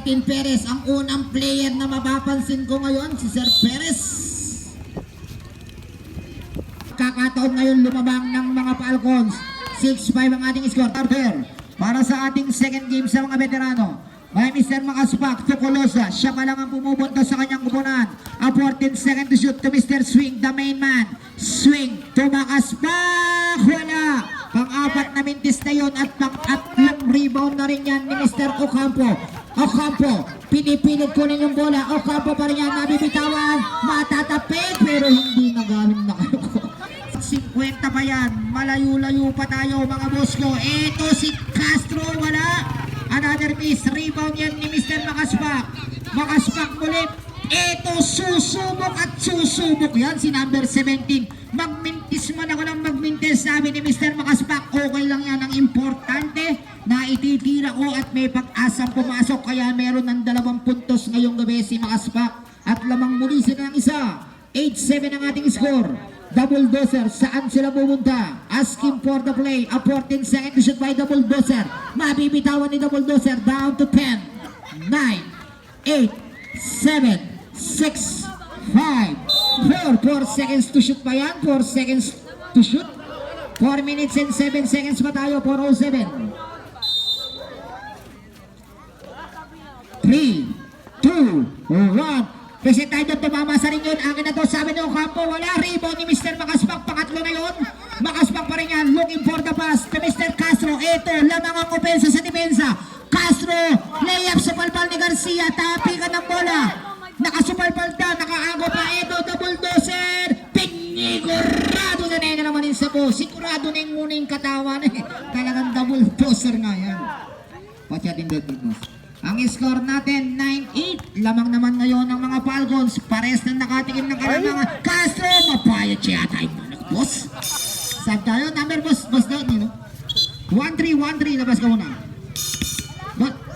13 Perez. Ang unang player na mapapansin ko ngayon si Sir Perez. Kakataon ngayon lumabang ng mga Falcons. 6-5 ang ating score. Para sa ating second game sa mga veterano. May Mr. Makaspak to Colosa. Siya pa lang ang pumupunta sa kanyang kupunan. A 14 second to shoot to Mr. Swing, the main man. Swing to Makaspak. Wala. Pang-apat na mintis na yun at pang-atlong rebound na rin yan ni Mr. Ocampo. Ocampo, pinipilit ko yung bola. Ocampo pa rin yan, nabibitawan. Matatapid, pero hindi nagaling na kayo. 50 pa yan. Malayo-layo pa tayo mga boss ko. Ito si Castro, wala. Another miss. Rebound yan ni Mr. Makaspak. Makaspak muli. Ito susubok at susubok yan si number 17. Magmintis man ako ng magmintis sabi ni Mr. Makaspak. Okay lang yan. Ang importante na ititira ko at may pag-asang pumasok. Kaya meron ng dalawang puntos ngayong gabi si Makaspak. At lamang muli sila ng isa. 8-7 ang ating score. Double dozer, saan sila pumunta? Asking for the play. A 14 second to shoot by double dozer. Mabibitawan ni double dozer. Down to 10, 9, 8, 7, 6, 5, 4. 4 seconds to shoot pa yan. 4 seconds to shoot. 4 minutes and 7 seconds pa tayo. 407. 3, 2, 1. Kasi tayo tumama sa rin yun. Akin na to sabi ni Ocampo. Wala rebound ni Mr. Makaspak. Pangatlo na yun. Makaspak pa rin yan. Looking for the pass to Mr. Castro. Ito, lamang ang opensa sa depensa. Castro, layup sa palpal ni Garcia. Tapi ka ng bola. Nakasupalpal daw. Nakaago pa. Ito, double dozer. Pinigurado na na naman yung sabo. Sigurado na yung muning katawan. Eh. Talagang double dozer nga yan. Watch out in the. Ang score natin, 9-8. Lamang naman ngayon ng mga Falcons. Pares na nakatikim ng kalamangan. Castro, mapayat siya tayo mga boss. Saan tayo? Number boss, boss daw, no? 1-3, 1-3. Labas ka muna. What?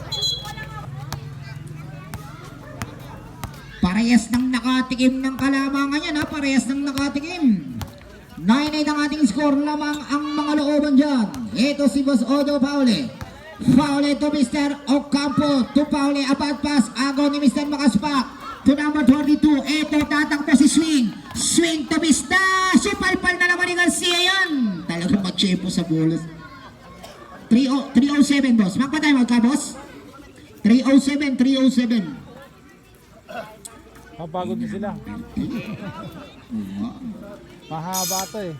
Parehas ng nakatikim ng kalamangan yan ha. Parehas ng nakatikim. 9-8 ang ating score lamang ang mga looban dyan. Ito si Boss Odo Paule. Paule to Mr. Ocampo. To Paule, about pass. Agaw ni Mr. Makaspak. To number 42. Ito, tatakbo si Swing. Swing to Mr. Supalpal na naman ni Garcia yan. Talagang matchepo sa bolos. 30 307, boss. Magpatay, magka, boss? 307, 307. Mapagod na sila. Mahaba to eh.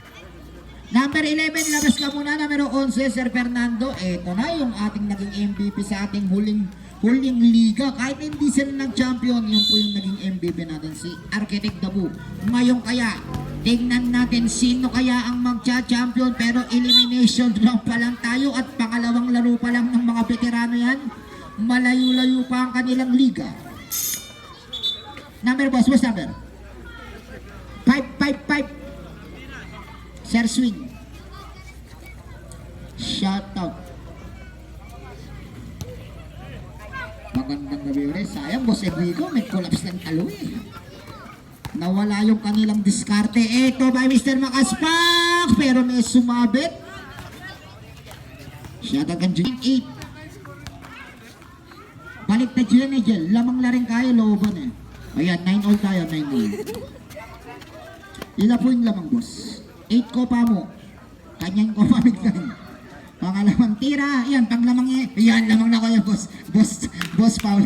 Number 11, labas ka muna. Numero 11, Sir Fernando. Ito na yung ating naging MVP sa ating huling huling liga. Kahit hindi sila nag-champion, yun po yung naging MVP natin, si Architect Dabu. Ngayon kaya, tingnan natin sino kaya ang magcha-champion pero elimination round pa lang tayo at pangalawang laro pa lang ng mga veterano yan. Malayo-layo pa ang kanilang liga. Number boss, what's number? 555 Sir Swing. Shout out. Magandang gabi ulit. Sayang, Boss Enrico, may collapse ng talo eh. Nawala yung kanilang diskarte. Ito by Mr. Makaspak, pero may sumabit. Shout out kang June 8. Balik na June. Lamang na rin kayo, looban eh. Ayan, 9 all tayo, 9 all. Ila po yung lamang, boss. 8 ko pa mo. Kanyang ko pamigtan. Pangalawang tira. Yan, panglamang yan. Yan, lamang na yung boss. Boss, boss Paul.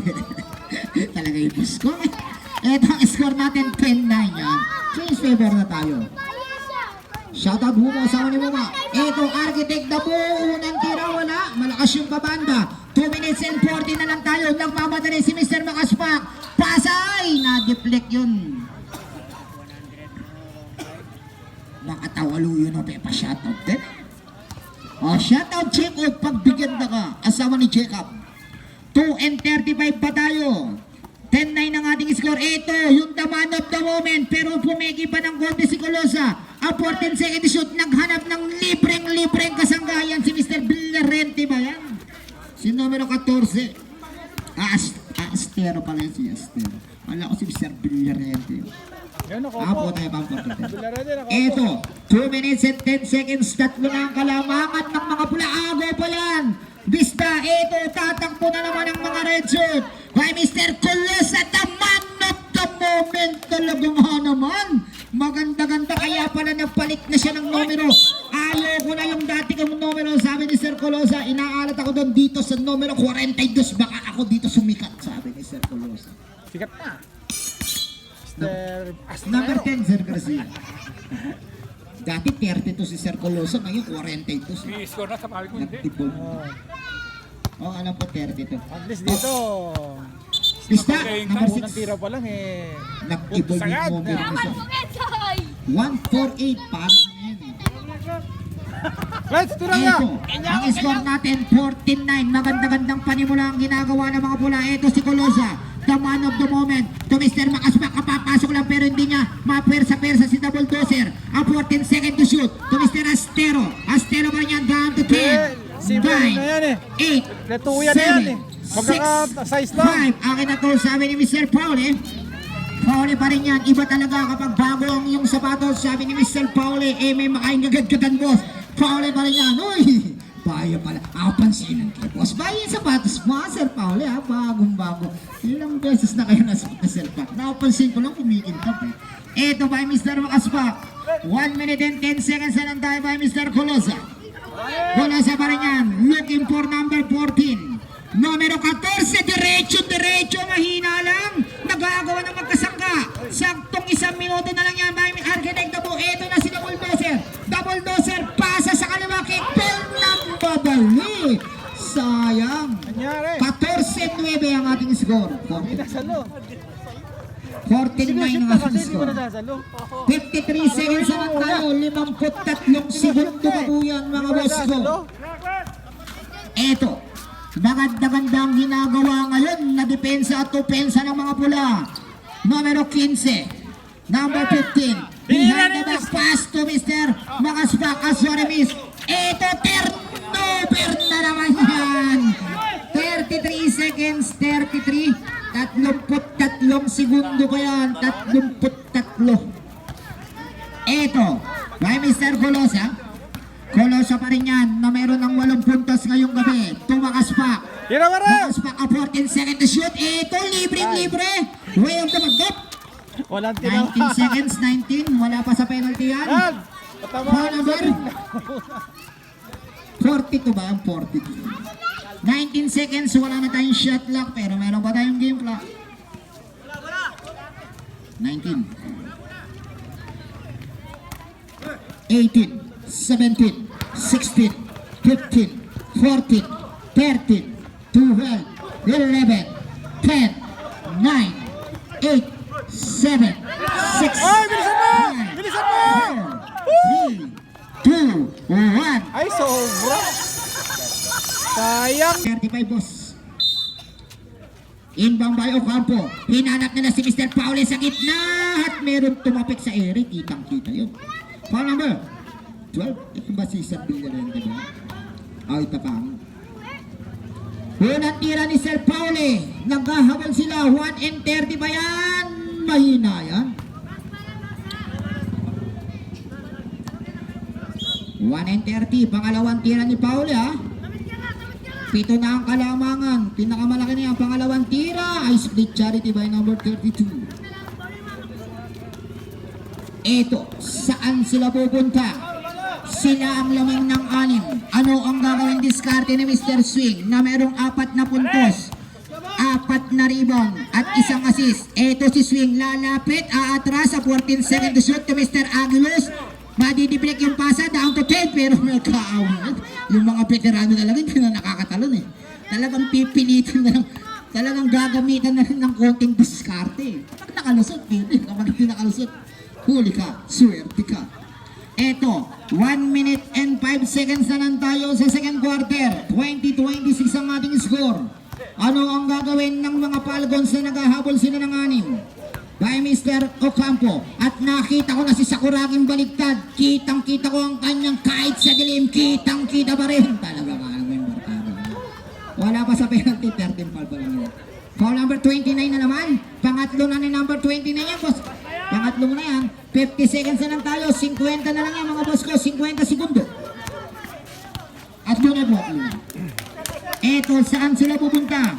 Talaga yung boss ko. Ito ang score natin, 10-9 yan. Change favor na tayo. Shoutout Humo, sama ni Muma. Ito, Architect Dabo, unang tira, wala. Malakas yung kabanda. 2 minutes and 40 na lang tayo. Nagmamadali si Mr. Makaspak. Pasay! Na-deflect yun. Nakatawalo yun o Pepa shoutout din. O, shoutout Jacob, pagbigyan na ka. Asawa ni Jacob. 2 and 35 pa tayo. 10-9 ang ating score. Ito, yung the man of the moment. Pero pumegi pa ng konti si Colosa. A 14 second shoot. Naghanap ng libreng-libreng kasanggayan si Mr. Villarente ba yan? Si numero 14. Astero pala yan si Astero. Wala ko si Mr. Villarente. Yan ako po. tayo, pang 42. Bilare din Eto, 2 minutes and 10 seconds, tatlo na ang kalamangan ng mga pulago pa yan. Bista, eto, tatakbo na naman ang mga red shirt. By Mr. Kulos at the man of the moment. Talagang nga naman. Maganda-ganda kaya pala nagpalit na siya ng numero. Ayaw ko na yung dati kong numero. Sabi ni Sir Colosa, inaalat ako doon dito sa numero 42. Baka ako dito sumikat. Sabi Sir Colosa. Sikat na. Mr. Number Astero. 10, Sir Garcia. Dati 32 si Sir Colosa, ngayon 42. si- I-score na sa pawik mo, hindi. Nagtipon. Oh, Oh, alam ko 32. at least dito, Bista, Okay, number unang 6. tira pa lang eh. Nag-ibol yung Sagad. Naman po, Quezon! 148, parang ngayon eh. Let's! Ito, ang score natin, 49. Maganda-gandang panimula ang ginagawa ng mga pula. Ito si Colosa, the man of the moment. To Mr. Makaspak, kapapasok lang pero hindi niya mapersa-persa si Double Dozer. Ang 14 second to shoot. To Mr. Astero. Astero ba niyan down to 10, Eh, simple na yan eh. 8, Natuya na yan eh. Magkaka-size lang. 5. Akin na to, sabi ni Mr. Pauli. Pauli pa rin yan. Iba talaga kapag bago ang iyong sapatos. Sabi ni Mr. Pauli, eh may makain agad-gadan boss. Pauli pa rin yan. Uy! Bayo pala. Ako pansinan kay boss. Bayo yung sapatos mo, ah, Sir Pauli ha. Bagong bago. Ilang beses na kayo nasa na Sir Pat. Napansin ko lang kumikintap eh. Ito by Mr. Makaspak. 1 minute and 10 seconds na lang tayo by Mr. Colosa. Wala sa pa rin yan. Looking for number 14. Numero 14, diretso, diretso, mahina lang. Nag-aagawa ng magkasangka. Saktong isang minuto na lang yan. By Architect Dabo, eto na si Double Dozer. Double Dozer, score. Hindi nasalo. 14-9 Siguro ang score. nasasalo. 53 seconds na tayo. 53 segundo pa po yan mga boss ko. Eto, maganda-ganda ang ginagawa ngayon na depensa at opensa ng mga pula. Numero 15, number 15, behind the back pass to Mr. Makaspak Aswaremis. Eto, turnover na naman yan. 33 seconds, 33, 33 segundo pa yan, 33. Eto, by Mr. Colosa. Colosa pa rin yan na meron ng 8 puntos ngayong gabi. Tumakas pa. Tumakas pa ka 14 second to shoot. Eto, libre-libre. Way of the magdop. Walang tira. 19 seconds, 19. Wala pa sa penalty yan. Yan! Foul number rin. 42 ba ang 42? 19 seconds, wala na tayong shot clock pero meron pa tayong game clock. 19 18 17 16 15 14 13 12 11 10 9 8 7 6 Ay, bilisan mo! Bilisan mo! 3 2 1 Ay, sobra! Sayang! 35 boss. Inbound by Ocampo. Hinanap nila si Mr. Pauli sa gitna at meron tumapik sa ere. Kitang kita yun. Foul number 12. Ito ba si Sir Villanueva, di ba? Ah, ito pa. Unang tira ni Sir Pauli. Naghahabol sila. 1 and 30 ba yan? Mahina yan. 1 and 30. Pangalawang tira ni Pauli ha. Pito na ang kalamangan. Pinakamalaki niya ang pangalawang tira ay split charity by number 32. Eto, saan sila pupunta? Sila ang lamang ng anim. Ano ang gagawin diskarte ni Mr. Swing na merong apat na puntos, apat na rebound at isang assist. Eto si Swing lalapit, aatras sa 14 second shoot to Mr. Aguilos. Madidiplik yung pasa down to 10 pero nagkaawin. Yung mga veterano talaga hindi na nakakatalon eh. Talagang pipilitin na lang. Talagang gagamitan na rin ng konting diskarte. Kapag nakalusot, hindi. Kapag hindi nakalusot, huli ka, swerte ka. Eto, 1 minute and 5 seconds na lang tayo sa second quarter. 20-26 ang ating score. Ano ang gagawin ng mga Falcons na naghahabol sila ng anim? By Mr. Ocampo. At nakita ko na si Sakuragin baliktad. Kitang kita ko ang kanyang kahit sa dilim. Kitang kita pa rin. Talaga nga naman yung barkada. Wala pa sa penalty. 13 foul pa lang yun. Foul number 29 na naman. Pangatlo na ni number 29 yan, boss. Pangatlo mo na yan. 50 seconds na lang tayo. 50 na lang yan mga boss ko. 50 segundo. At yun na po. Eto, saan sila pupunta?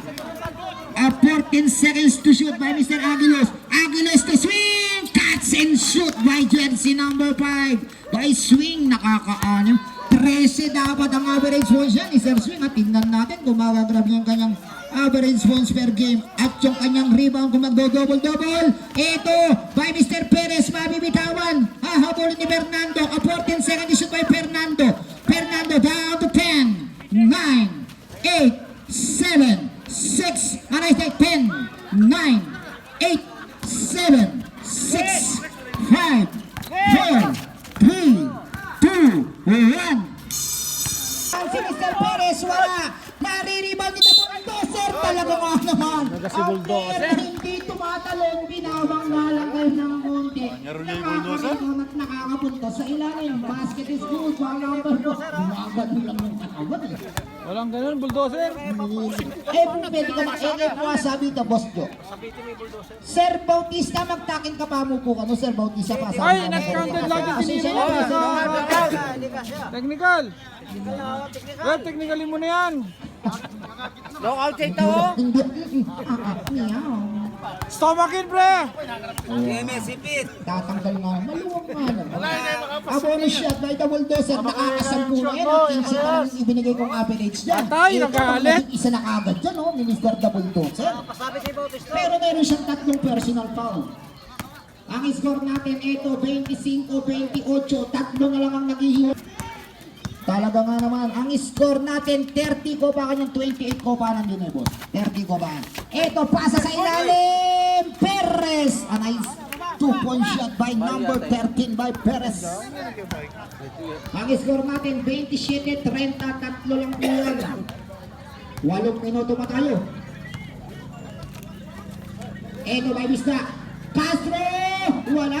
Uh, 14 seconds to shoot by Mr. Aguilos. Aguilos to swing! Catch and shoot by jersey number 5. By swing, nakakaanim. 13 dapat ang average points yan. Sir Swing, at tingnan natin kung magagrab yung kanyang average points per game at yung kanyang rebound kung magdo-double-double. Ito, by Mr. Perez, mabibitawan. Hahabol ni Fernando. A 14 seconds to shoot by Fernando. Fernando down to 10, 9, 8, 7, 6, and I say 10, 9, 8, 7, 6, 5, 4, 3, 2, 1. Ang si Mr. Perez, wala. Nariribang ni Bulldozer. Talaga nga naman. Talaga si Bulldozer. Ang player hindi tumatalon. Binawang kayo ng Bulldozer? Nakakalikom at nakakapunta sa ilalim. Basket is good. One number two. Bumagal mo lang yung katawan eh. Walang ganun, bulldozer. Eh, kung pwede ka mak- eh, eh, kung sabi ka, Boss Joe. Sir Bautista, magtakin ka pa mo po ka mo, Sir Bautista. Pasama Ay, nag-counted na, pasensya na. Technical. Well, technically mo na yan. Knockout oh. Ah, ah, Meow. Stomach in, pre. sipit. Tatanggal nga. Maluwang nga naman. Abo shot by the bulldozer. Nakakasampu na yan. At 15 pa lang yung ibinigay kong average dyan. Patay, Ito, nagalit. Isa na kagad dyan, oh, ni Mr. si Bautista. Pero meron siyang tatlong personal foul. Ang score natin ito, 25-28. Tatlo na lang ang naghihiwa. Talaga nga naman, ang score natin, 30 ko pa kanyang 28 ko pa nandun eh, boss. 30 ko pa. Ito, pasa sa ilalim! Perez! A nice two-point shot by number 13 by Perez. Ang score natin, 27-30. Tatlo lang po yan. Walong minuto pa tayo. Ito by Vista. Castro! Wala.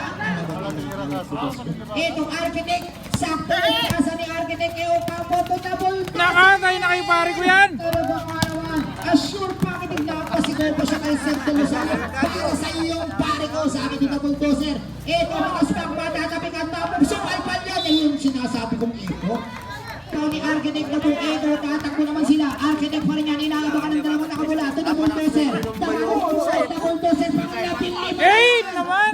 Ito, architect. Sakto yung kasa ni architect. E Ocampo to double. Nakatay na kay pare ko yan. Talaga nga naman. Assure pakinig na pasigaw pa siya kay Sir Tulusan. Para sa iyong pare ko, sa akin dito bulldozer. Ito, mga spang matatapik ang tapos. Sumalpal yan. Eh, yung sinasabi kong ito. Ni Architect na po, ito, tatakbo naman sila. Architect pa rin yan, inaabakan ng dalawang nakabula. Ito na bulldozer. Bulldozer, na bulldozer, pangalapin lima. Eight naman.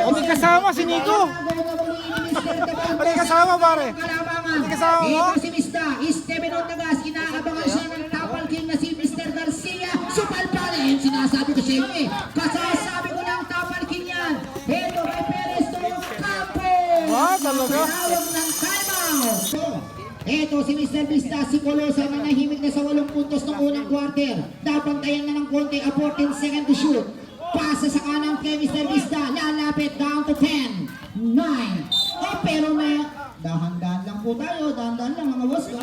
Hindi kasama si Nico. Pati kasama, pare. Pati kasama mo. Ito si Mista, Esteban Ontagas, inaabangan siya ng tapal king na si Mr. Garcia. Supalpal eh, sinasabi ko sa inyo eh. Kasasabi ko lang tapal king yan. Ito kay Perez to Campo. Ah, talaga? Tawag ng timeout. So, ito si Mr. Vista, si Colosa na nahimik na sa walong puntos ng unang quarter. Dapantayan na ng konti, a 14 second to shoot. Pasa sa kanang kay Mr. Vista, lalapit down to 10, 9. Oh, pero may dahan-dahan po tayo, dahan-dahan lang mga boss. ko.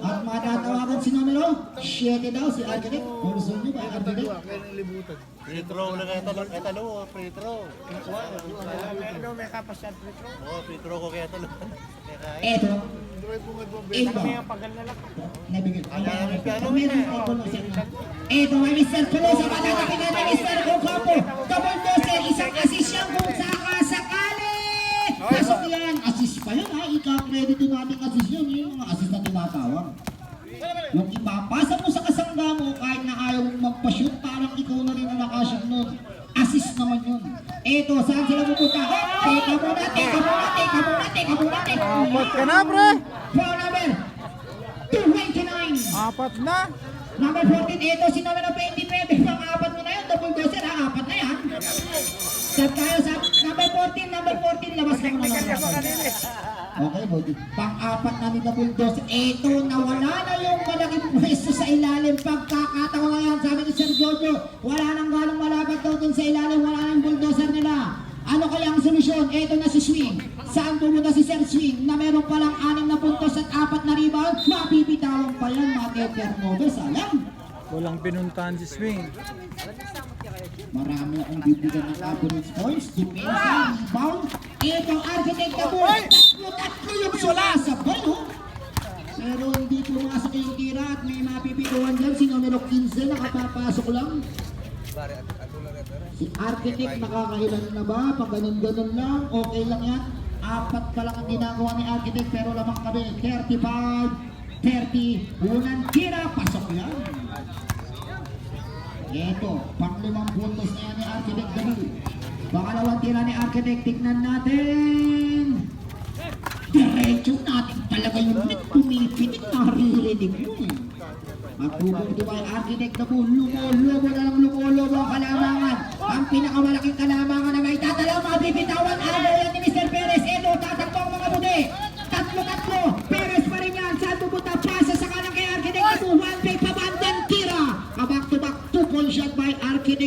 At matatawagan si numero 7 daw, si Architect. Gusto nyo ba, Architect? Free throw na kaya talo, kaya talo, oh, free throw. Kinukuha, Ano may kapas yan, Petro? oh, free throw ko kaya talo. Eto. Meron kay Colosa. Ito ay Mr. Colosa, matatapigan ni Mr. Ocampo. Double doser, isang assist yan kung sakasakali. Pasok yan, assist pa yun ha. Ika-credit natin assist yun. Yung mga assist na tinatawag. Yung ipapasa mo sa kasangga mo kahit na ayaw mong magpa-shoot, parang ikaw na rin ang nakashoot nun. Assist naman yun. Eto, saan sila pupunta? Teka muna, teka muna, teka muna, teka muna, teka muna. Apat ka na, pre. Foul number 229. Apat na. Number 14, ito si number 29. Pang apat mo na yun, double dozer ha, apat na yan. Set tayo sa number 14, number 14, labas ka muna. Okay, buti. Pang-apat na ni double dozer. Ito, nawala na yung malaking pwesto sa ilalim. Pagkakatawa ngayon, sabi ni Sir Jojo, wala nang ganong malapit daw dun sa ilalim, wala nang bulldozer nila. Ano kaya ang solusyon? Ito na si Swing. Saan pumunta si Sir Swing na meron palang anim na puntos at apat na rebound? Mabibitawan pa yan, Mateternobe. Sayang. Walang pinuntahan si Swing. Marami akong bibigyan ng average points. Depensa, rebound. Ito, architect na po. Tatlo, tatlo yung sumasabay, oh. Pero hindi pumasok yung tira at may mapipituan dyan. Si numero 15 nakapapasok lang. Si Architect nakakailan na ba? Pag ganun-ganun lang, okay lang yan. Apat pa lang ang ginagawa ni Architect pero lamang kami. 35, 30, unang tira, pasok yan. Ito, panglimang puntos na yan ni Architect Dabu. Pangalawang tira ni Architect, tignan natin. Diretso natin talaga yung net pumipitik, naririnig mo eh. Matubog di ba yung architect na po, lumo-lumo na lang lumo-lumo ang kalamangan. Ang pinakamalaking kalamangan na may tatala, mabibitawan, agaw yan ni Mr. Perez. Ito, tatakbo ang mga puti.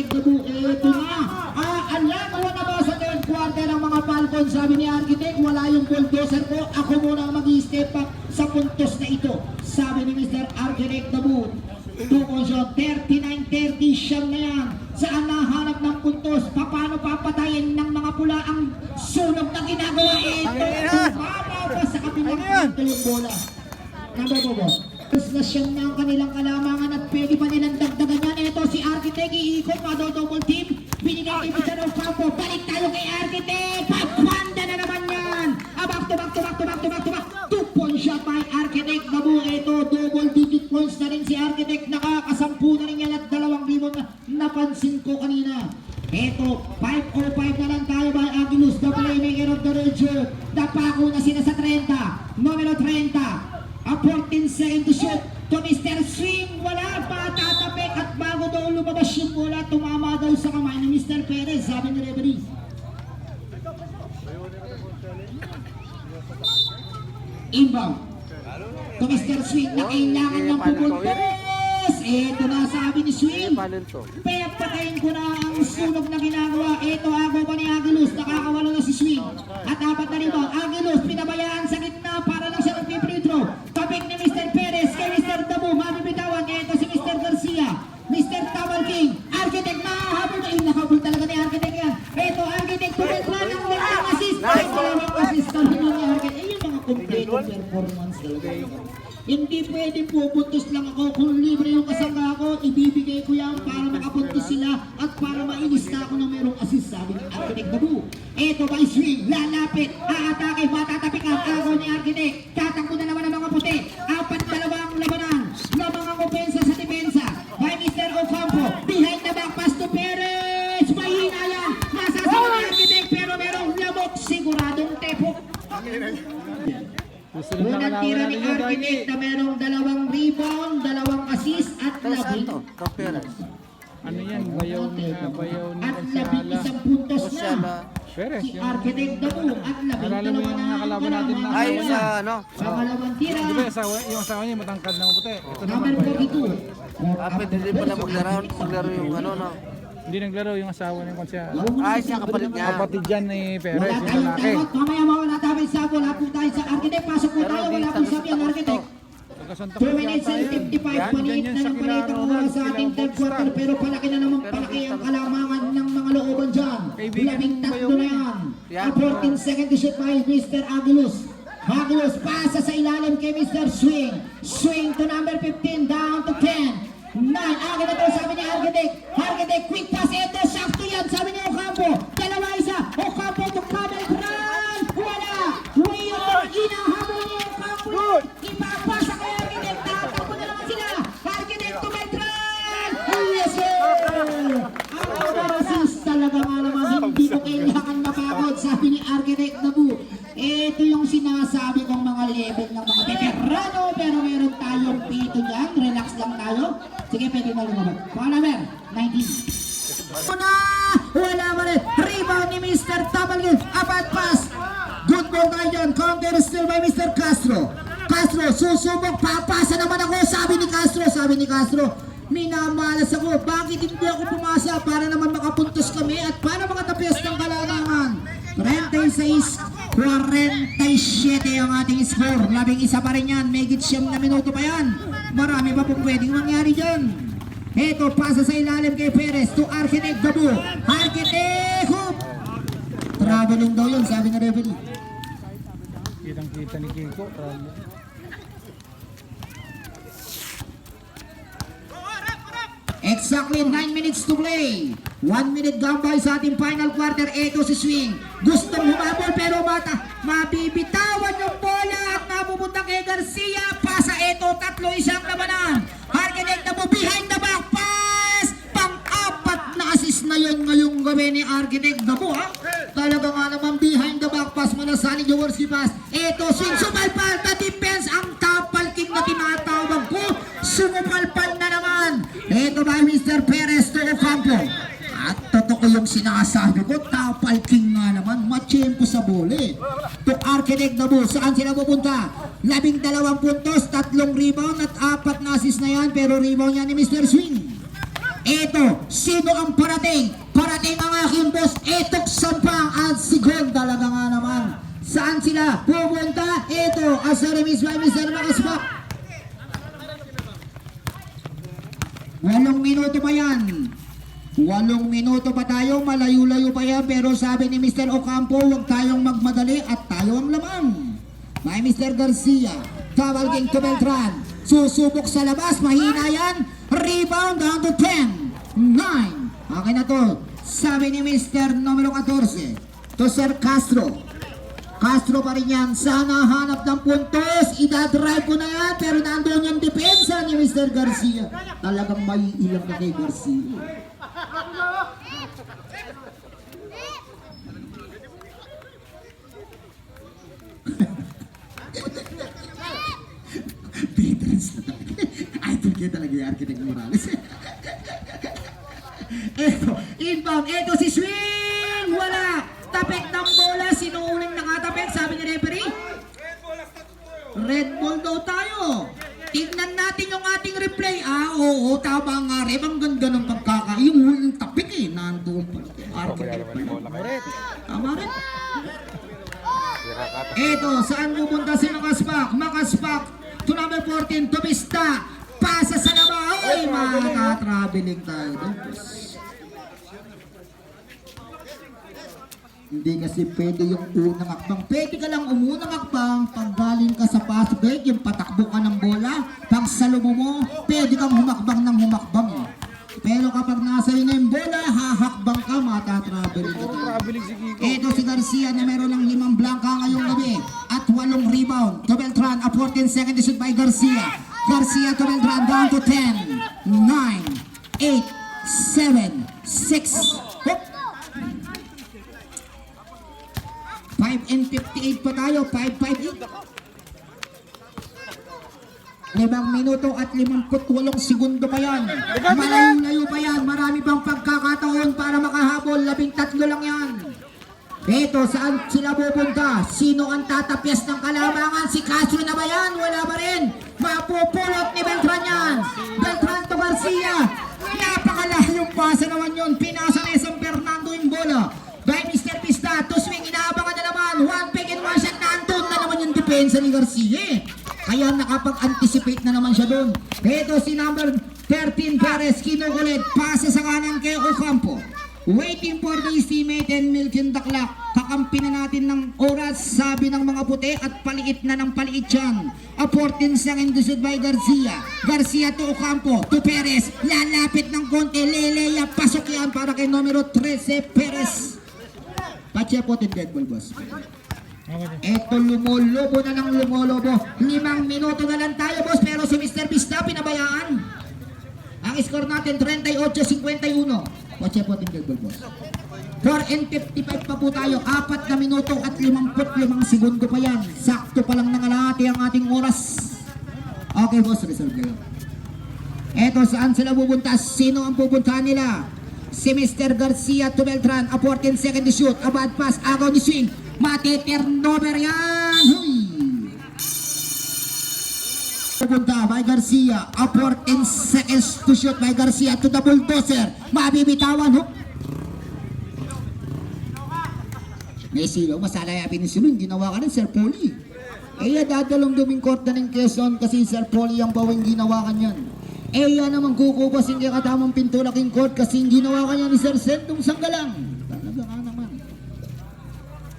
Po. Ito na. Ah, mo na ba sa third quarter ang mga Falcons, sabi ni architect, wala yung bulldozer ko. Ako muna ang mag-step up sa puntos na ito. Sabi ni Mr. Architect Dabu, Tukon siya, 39-30, siyam na yan. Saan nahanap ng puntos? Paano papatayin ng mga pula ang sunog na ginagawa? Ito, tumama pa sa kabilang kanto yung bola. Nabobobo. Tapos na siyang na ang kanilang kalamangan at pwede pa nilang. Ito si Architect, iikot, mado-double team. Binigay kay Mr. Ocampo. Balik tayo kay Architect. Papanda na naman yan. Ah, back to back to back to back. Two point shot by Architect Nabu. Ito, double digit points na rin si Architect. Nakakasampu na rin yan at dalawang rebound na napansin ko kanina. Ito, 5-0-5 na lang tayo by Agilus, the playmaker of the region. Napako na sila sa 30. Numero 30. A 14 second to shoot to Mr. Swing. Wala pa tatapik at bago daw lumabas yung bola, tumama daw sa kamay ni Mr. Perez, sabi ni referee. Inbound. To Mr. Swing na kailangan ng pupuntos. Ito na sabi ni Swing. Pepatayin ko na ang sunog na ginagawa. Ito ako pa ni Agilus. Nakakawalo na si Swing. At apat na rito. Agilus pinabayaan sa gitna para lang siya mag-free throw. Tabik ni Mr. Perez kay Mr. Dabu. Mabibitawan. Ito si Mr. Garcia. Mr. Tawal King. Architect na habol na. Ay, nakahabol talaga ni Architect yan. Ito, Architect. Tumitla ng mga assist. Ay, dalawang assist. Sabi ni Architect. Ay, yung mga complete performance talaga. Hindi pwede pupuntos lang ako. Kung libre yung kasama ko, ibibigay ko yan para makapuntos sila at para mailista ako ng merong assist. Sabi ni Architect Babu. Eto by swing, lalapit, aatake, matatapik ang agaw ni Architect. Tira ni Architect na merong dalawang rebound, dalawang assist at labing Ano yan? Bayaw ni bayaw at labing isang puntos na. Perez, Si Architect Dabu at labing Nalala mo dalawa yung na nakalaban natin na- Ay, sa na. ano? Pangalawang tira, Di ba yung asawa, yung asawa niya matangkad na maputi? Ito naman number bayaw. 42. Ah, pwede din pala maglaro, maglaro yung ano, no? Hindi naglaro yung asawa niya kung siya. Ay, siya kapalit niya. Kapatid dyan ni Perez, Wala yung lalaki. takot, mamaya mawala tayo sa wala po tayo sa Architect, pasok po tayo, wala po sabi ang Architect. Pagka-Santa 2 Cruz minutes and yan. 55 Yan, paliit dyan yan na ng ang oras sa ating third quarter pero palaki na naman palaki ang kalamangan ng mga looban dyan. Labing tatlo na yan. Yan. A 14 second to shoot by Mr. Agulus. Agulus pasa sa ilalim kay Mr. Swing. Swing to number 15 down to 10. 9. Agad na to sabi ni Architect. Architect quick pass. Ito sakto yan sabi ni Ocampo. Dalawa susubok. Papasa naman ako. Sabi ni Castro. Sabi ni Castro. Minamalas ako. Bakit hindi ako pumasa para naman makapuntos kami at para makatapos ng kalamangan. 36, 47 ang ating score. Labing isa pa rin yan. Megit siyam na minuto pa yan. Marami pa pong pwedeng mangyari dyan. Ito, pasa sa ilalim kay Perez to Architect Gabu. Architect Hoop! Traveling daw yun, sabi ng referee. Kitang kita ni Kiko. um, Exactly 9 minutes to play. 1 minute gambay sa ating final quarter. Ito si Swing. Gustong humabol pero mata. Mabibitawan yung bola at napupunta kay Garcia. Pasa ito. Tatlo isang labanan. Architect na po behind the back pass. Pang-apat na assist na yun ngayong gabi ni Architect na po ha. Talaga nga naman behind the back pass. Manasali Jaworski pass. Ito swing. Sumalpal. The defense ang tapal king na tinatawag ko. Sumupalpal na naman. Ito ba Mr. Perez to Ocampo. At totoo yung sinasabi ko, tapal king nga naman, machempo sa bole. To Architect na po, saan sila pupunta? Labing dalawang puntos, tatlong rebound at apat na assist na yan, pero rebound yan ni Mr. Swing. Eto, sino ang parating? Parating ang aking boss, Etok Sampang at si Gon talaga nga naman. Saan sila pupunta? Eto, as a release by Mr. Makaspak. Walong minuto pa yan. Walong minuto pa tayo, malayo-layo pa yan, pero sabi ni Mr. Ocampo, huwag tayong magmadali at tayo ang lamang. May Mr. Garcia, Tawal King to Beltran, susubok sa labas, mahina yan, rebound down to 10, 9, akin na to, sabi ni Mr. numero 14, to Sir Castro, Castro pa rin yan. Sana hanap ng puntos. Idadrive ko na yan. Pero nandun yung depensa ni Mr. Garcia. Talagang may ilang na kay Garcia. Veterans na talaga. Idol kaya talaga yung Architect Morales. Eto, inbound. Eto si Swing! Wala! Tapik ng bola. Sino nakatapik? Sabi ni referee. Red ball daw tayo. Tignan natin yung ating replay. Ah, oo, tama nga rin. Ang ganda ng pagkaka. Yung huling tapik eh. Nandoon pa. Architect pa. Tama rin. Eto, saan pupunta si Makaspak? Makaspak to number 14, Tobista. Pasa sa labas. Ay, makaka-traveling tayo doon. Hindi kasi pwede yung unang akbang. Pwede ka lang umunang akbang pag galing ka sa fast break, yung patakbo ka ng bola, pang salubo mo, pwede kang humakbang ng humakbang. eh. Pero kapag nasa iyo na yung bola, hahakbang ka, matatraveling ka. Ito si Garcia na meron ng limang blanca ngayong gabi at walong rebound. To Beltran, a 14 second shoot by Garcia. Garcia to Beltran down to 10, 9, 8, 7, 6. Hop! 5 and 58 pa tayo. 5-5 Limang minuto at 58 segundo pa yan. Malayo-layo pa yan. Marami pang pagkakataon para makahabol. Labing tatlo lang yan. Ito, saan sila pupunta? Sino ang tatapyas ng kalamangan? Si Castro na ba yan? Wala ba rin? Mapupulot ni Beltran yan. Beltran to Garcia. Napakalayong pasa naman yun. Pinasa ni San Fernando yung bola. Pista, to swing, inaabangan na naman. One pick and one shot, nandun na naman yung depensa ni Garcia. Kaya nakapag-anticipate na naman siya doon. Ito si number 13 Perez, kinukulit. Pasa sa kanan kay Ocampo. Waiting for the teammate and Milkin Daklak. Kakampi na natin ng oras, sabi ng mga puti at paliit na ng paliit yan. A 14 second to shoot by Garcia. Garcia to Ocampo, to Perez. Lalapit ng konti, leleya, pasok yan para kay numero 13 Perez. Pacheco din dead ball, boss. Eto lumolobo na ng lumolobo. Limang minuto na lang tayo, boss. Pero si Mr. Pista pinabayaan. Ang score natin, 38-51. Pacheco din dead ball, boss. 4 and 55 pa po tayo. Apat na minuto at 55 segundo pa yan. Sakto pa lang nangalahati ang ating oras. Okay, boss. Reserve kayo. Eto, saan sila pupunta? Sino ang pupuntahan nila? Si Mr. Garcia to Beltran, a 14 second shoot, a bad pass, agaw ni swing, mati-turnover yan! Huy! Pupunta by Garcia, a 14 seconds to shoot by Garcia to the bulldozer, mabibitawan, hook! May silaw, masalayapin ni Silun, ginawa ka ng Sir Poli. Eh, dadalong duming court na ng Quezon kasi Sir Poli ang bawang ginawa ka niyan. Eh, yan naman kukubas yung katamang pintulaking court kasi ginawa ka niya ni Sir Sentong Sanggalang. Talaga ka naman.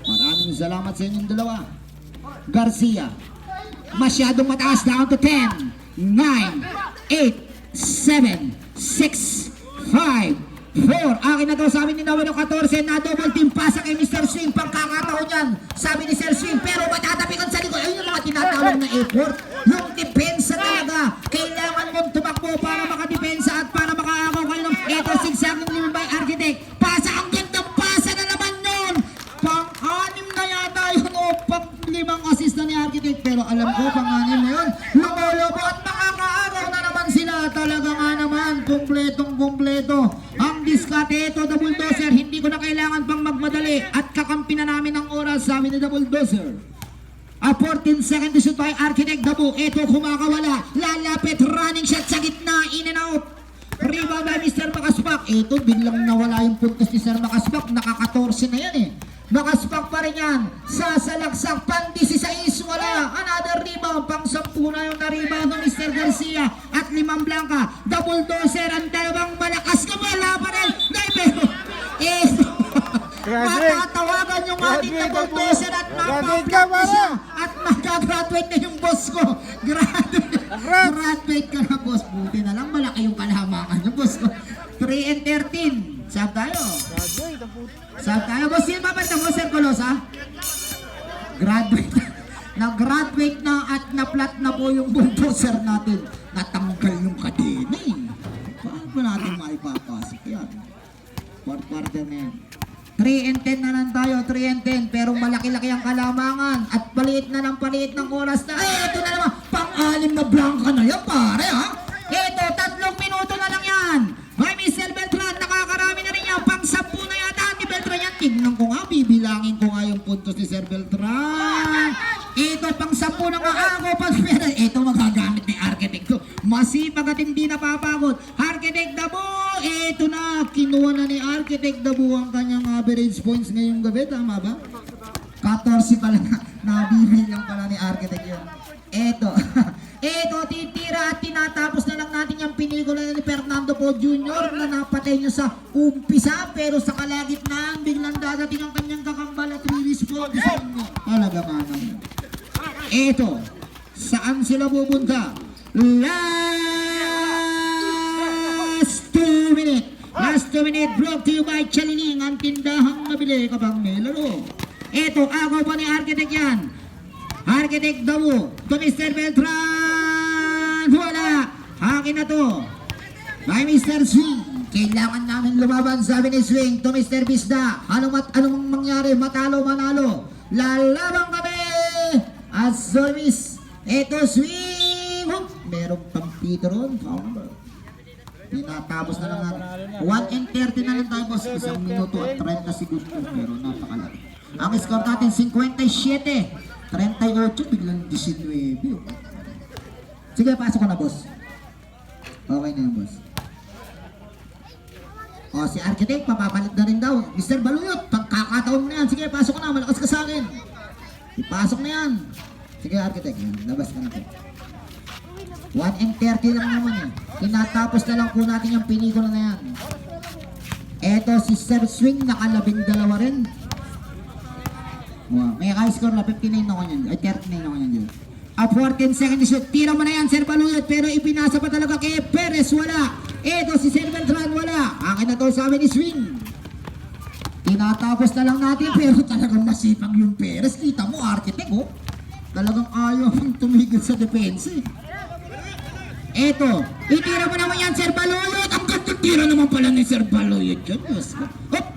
Maraming salamat sa inyong dalawa. Garcia. Masyadong mataas. Down to 10, 9, 8, 7, 6, 5, 4. Akin na to, sabi ni Nawalo 14 na double team pasa kay Mr. Swing. Pagkakataon yan, sabi ni Sir Swing. Pero matatapikan sa likod. Ayun yung mga tinatawag na effort. Yung depensa talaga. Kailangan mong tumakbo para makadepensa at para makaakaw kayo ng eto sigsaging limang by architect. Pasa ang gandang pasa na naman yun. Pang-anim na yata yun o pang limang assist na ni architect. Pero alam ko pang-anim by Architect Dabu. Ito kumakawala. Sab tayo. Sab tayo. Boss, sino papalitan mo, Sir Colosa? Graduate. Nag-graduate na at na-flat na po yung bulldozer natin. Natanggal yung kadena eh. Paano ba natin maipapasok yan? Fourth quarter na yan. 3 and 10 na lang tayo, 3 and 10. Pero malaki-laki ang kalamangan. At paliit na ng paliit ng oras na. Ay, ito na naman. Pang-alim na blanca na yan, pare, ha? Ito, Tignan ko nga, bibilangin ko nga yung puntos ni Sir Beltran. Ito, pang-sampu na nga ako. Pag ito, magagamit ni Architect ko. Masipag at hindi napapagod. Architect Dabo, ito na. Kinuha na ni Architect Dabo ang kanyang average points ngayong gabi. Tama ba? 14 pala na. Nabibilang pala ni Architect yun. Eto. Eto, titira at tinatapos na lang natin yung pelikula ni Po Jr. na napatay niya sa umpisa pero sa kalagitnaan biglang dadating ang kanyang kakambal at re-response sa inyo. Talaga naman. Eto, saan sila pupunta? Last 2 minute. Last 2 minute brought to you by Chalining, ang tindahang nabili kapag may laro. Eto, agaw pa ni Architect yan. Architect Damu, to Mr. Beltran, wala. Akin na to. By Mr. Swing, kailangan namin lumaban, sabi ni Swing, to Mr. Bisda. Ano mat anong mangyari, matalo, manalo. Lalaban kami! At service, eto Swing! Oh, merong pang Peter ron, founder. Tinatapos na lang natin. 1 and 30 na lang tayo, boss. Isang minuto at 30 segundo. Pero napakalaki. Ang score natin, 57. 38, biglang 19. Sige, pasok ka na, boss. Okay na yan, boss. O, si Architect, papapalit na rin daw. Mr. Baluyot, pagkakataon mo na yan. Sige, pasok na. Malakas ka sa akin. Ipasok na yan. Sige, Architect. Yan, labas ka na po. 1 and 30 lang naman eh. Tinatapos na lang po natin yung pelikula na yan. Eto si Sir Swing, nakalabing dalawa rin. Wow. May high score na 59 ako niyan. Ay 39 ako niyan. Diyo. At 14 seconds to shoot. Tira mo na yan, Sir Baluyot. Pero ipinasa pa talaga kay Perez. Wala. Eto si Sir. Wala. Akin na to sabi ni Swing. Tinatapos na lang natin pero talagang masipag yung Perez. Kita mo, architect oh. Talagang ayaw ang tumigil sa depensa eh. Itira mo naman yan, Sir Baloyot. Ang ganda tira naman pala ni Sir Baloyot. Diyos ko. Hop,